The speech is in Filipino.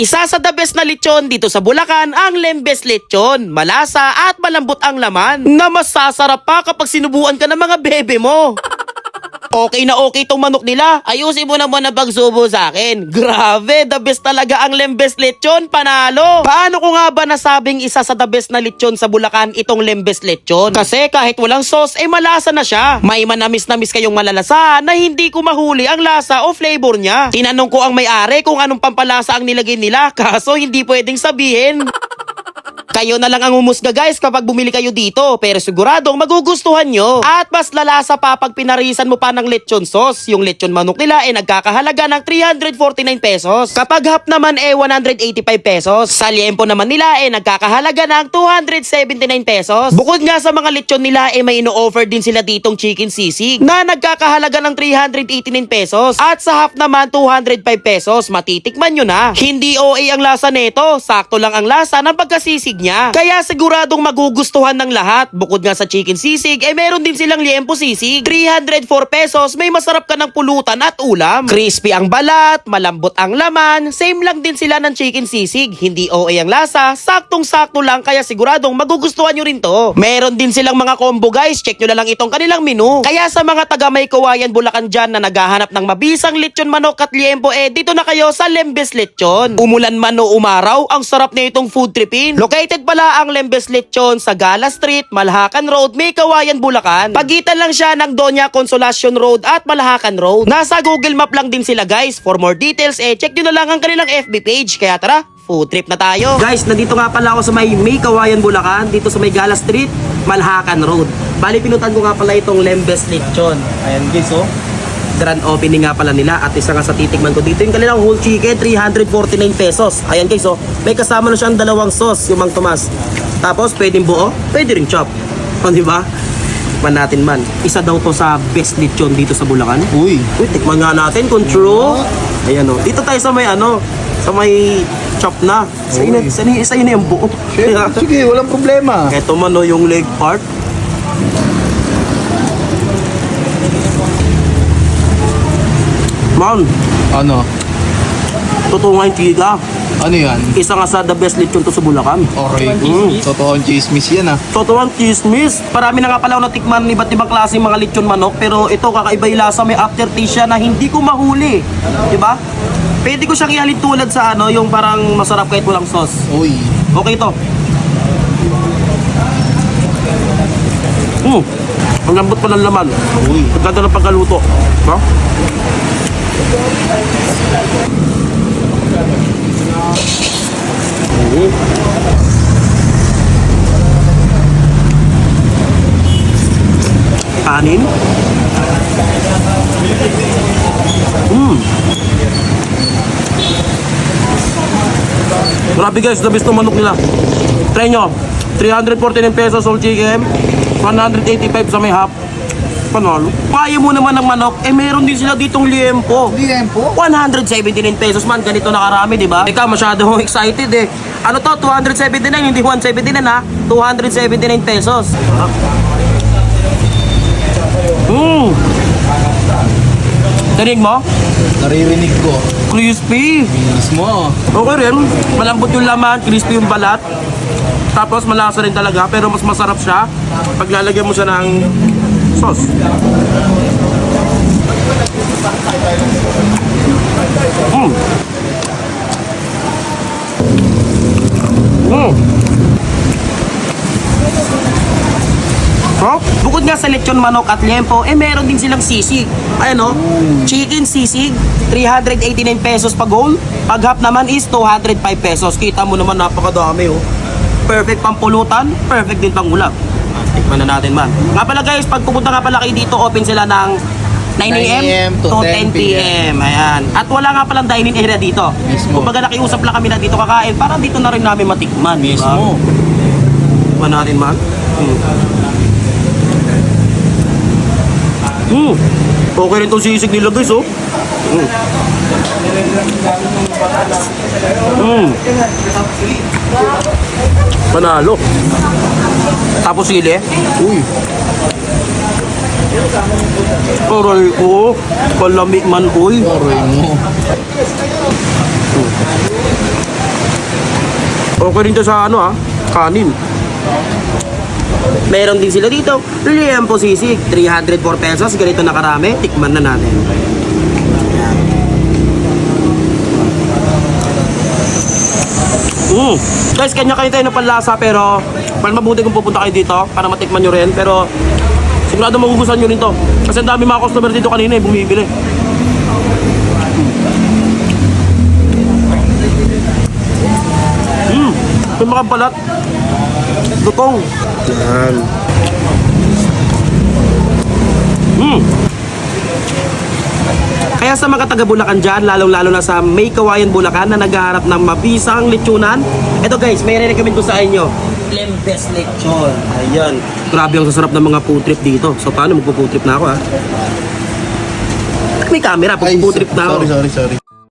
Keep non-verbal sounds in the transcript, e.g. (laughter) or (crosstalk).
Isa sa the best na lechon dito sa Bulacan ang Lembes Lechon. Malasa at malambot ang laman na masasarap pa kapag sinubuan ka ng mga bebe mo. (laughs) Okay na okay tong manok nila. Ayusin mo naman na pagsubo sa akin. Grabe, the best talaga ang Lembes Lechon, panalo. Paano ko nga ba nasabing isa sa the best na lechon sa Bulacan itong Lembes Lechon? Kasi kahit walang sauce, eh malasa na siya. May manamis-namis kayong malalasa na hindi ko mahuli ang lasa o flavor niya. Tinanong ko ang may-ari kung anong pampalasa ang nilagay nila, (laughs) kaso hindi pwedeng sabihin. Kayo na lang ang umusga guys kapag bumili kayo dito pero siguradong magugustuhan nyo. At mas lalasa pa pag pinarisan mo pa ng lechon sauce. Yung lechon manok nila ay nagkakahalaga ng 349 pesos. Kapag half naman eh 185 pesos. Sa liempo naman nila eh nagkakahalaga ng 279 pesos. Bukod nga sa mga lechon nila eh may ino-offer din sila ditong chicken sisig na nagkakahalaga ng 389 pesos. At sa half naman 205 pesos. Matitikman nyo na. Hindi OA ang lasa nito. Sakto lang ang lasa ng pagkasisig niya. Kaya siguradong magugustuhan ng lahat. Bukod nga sa chicken sisig, eh meron din silang liempo sisig. 304 pesos, may masarap ka ng pulutan at ulam. Crispy ang balat, malambot ang laman, same lang din sila ng chicken sisig. Hindi OA ang lasa, saktong-sakto lang kaya siguradong magugustuhan nyo rin to. Meron din silang mga combo guys, check nyo na lang itong kanilang menu. Kaya sa mga taga may kawayan Bulacan dyan na naghahanap ng mabisang lechon manok at liempo eh dito na kayo sa Lembes Lechon. Umulan man o umaraw, ang sarap na itong food tripin. Located pala ang Lembes Lechon sa Gala Street, Malhacan Road, may kawayan Bulacan. Pagitan lang siya ng Doña Consolacion Road at Malhacan Road. Nasa Google Map lang din sila guys. For more details eh check nyo na lang ang kanilang FB page. Kaya tara, food trip na tayo. Guys, nandito nga pala ako sa may May Kawayan Bulacan, dito sa may Gala Street, Malhacan Road. Bali pinutan ko nga pala itong Lembes Lechon. Ayan guys oh. Grand opening nga pala nila at isa nga sa titikman ko dito yung kanilang whole chicken 349 pesos. Ayan guys oh. May kasama na siyang dalawang sauce, yung Mang Tomas. Tapos pwedeng buo, pwede ring chop. (laughs) O di ba? Tikman natin man. Isa daw to sa best lechon dito sa Bulacan. Uy, Uy, tikman nga natin kung true. Ayan o. Dito tayo sa may ano, sa may chop na. Sa ina, sa ina yung buo. shit, (laughs) sige, walang problema. Ito man o yung leg part. Man, Ano? totoo nga yung tiga. Ano yan? Isa nga sa the best lechon to sa Bulacan. Oray. Mm. Totoong chismis yan ah. Totoo ang chismis. Parami na nga pala ako natikman ng iba't ibang klase mga lechon manok. Pero ito kakaiba yung lasa. May aftertaste siya na hindi ko mahuli. Diba? Pwede ko siyang ihalin tulad sa ano, yung parang masarap kahit walang sauce. Uy. Okay to. Mm. Ang lambot pa ng laman. Uy. Ang ganda ng pagkaluto. Diba? Kanin. Mm. Grabe guys, the best ng manok nila. Try nyo. 349 pesos whole chicken. 185 sa may half. Panalo. Kaya mo naman ng manok, eh meron din sila ditong liempo. Liempo? 179 pesos man, ganito na karami, di ba? Ikaw masyado (laughs) excited eh. Ano to, 279, hindi 179 ha? 279 pesos. Hmm. Tarig mo? Naririnig ko. Crispy. Mismo. Okay rin. Malambot yung laman, crispy yung balat. Tapos malasa rin talaga, pero mas masarap siya pag lalagyan mo siya ng sauce. Mm. Mm. Bro, bukod nga sa lechon manok at liempo, eh meron din silang sisig. Ayan o, chicken sisig, 389 pesos pag whole. Pag half naman is 205 pesos. Kita mo naman napakadami oh. Perfect pang pulutan, perfect din pang ulam. Tikman na natin man. Nga pala guys, pag pupunta nga pala kayo dito, open sila ng 9 a.m. to 10 p.m. Ayan. At wala nga palang dining area dito. Mismo. Kumbaga nakiusap lang kami na dito kakain para dito na rin namin matikman. Mismo. Tikman natin man. Hmm. Hmm. Okay rin itong sisig nila guys oh. Hmm. Hmm. Panalo. Tapos sili. Uy. Aray ko. Palamig man uy. Oray mo. Okay rin to sa ano ah, kanin. Meron din sila dito, liempo sisig, 304 pesos, ganito na karami, tikman na natin. Guys, kanya-kanya tayo ng panlasa pero mas mabuti kung pupunta kayo dito para matikman nyo rin. Pero sigurado magugustuhan nyo rin to. Kasi ang dami mga customer dito kanina eh, bumibili. Mm. May mga balat. Lutong. Yan. Kaya sa mga taga Bulacan dyan, lalong-lalo na sa May Kawayan, Bulacan na naghaharap ng mabisang lechonan. Ito guys, may recommend ko sa inyo. Lembes lechon. Ayan. Grabe ang sasarap ng mga food trip dito. So paano magpo-food trip na ako ha? May camera, pag food trip na ako. Sorry, sorry, sorry.